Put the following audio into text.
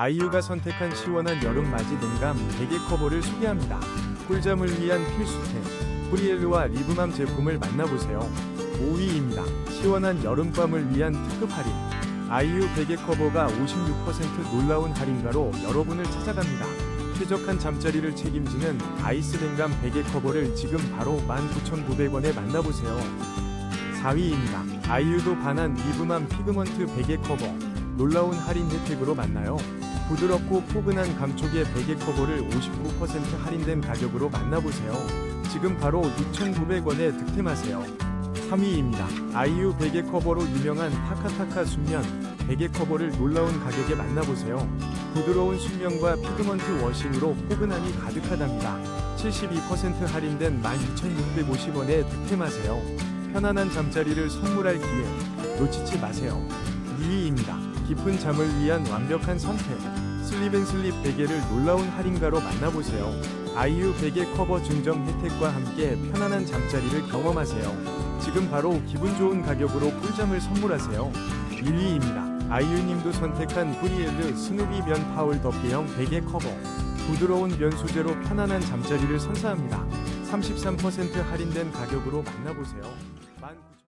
아이유가 선택한 시원한 여름맞이 냉감 베개 커버를 소개합니다. 꿀잠을 위한 필수템 프리엘루와 리브맘 제품을 만나보세요. 5위입니다. 시원한 여름밤을 위한 특급 할인 아이유 베개 커버가 56% 놀라운 할인가로 여러분을 찾아갑니다. 쾌적한 잠자리를 책임지는 아이스 냉감 베개 커버를 지금 바로 19,900원에 만나보세요. 4위입니다. 아이유도 반한 리브맘 피그먼트 베개 커버 놀라운 할인 혜택으로 만나요. 부드럽고 포근한 감촉의 베개 커버를 59% 할인된 가격으로 만나보세요. 지금 바로 6,900원에 득템하세요. 3위입니다. 아이유 베개 커버로 유명한 타카타카 순면 베개 커버를 놀라운 가격에 만나보세요. 부드러운 순면과 피그먼트 워싱으로 포근함이 가득하답니다. 72% 할인된 12,650원에 득템하세요. 편안한 잠자리를 선물할 기회 놓치지 마세요. 2위입니다. 깊은 잠을 위한 완벽한 선택. 슬립앤슬립 베개를 놀라운 할인가로 만나보세요. 아이유 베개 커버 증정 혜택과 함께 편안한 잠자리를 경험하세요. 지금 바로 기분 좋은 가격으로 꿀잠을 선물하세요. 1위입니다. 아이유님도 선택한 브리엘르 스누비 면 파울 덮개형 베개 커버. 부드러운 면 소재로 편안한 잠자리를 선사합니다. 33% 할인된 가격으로 만나보세요. 19,000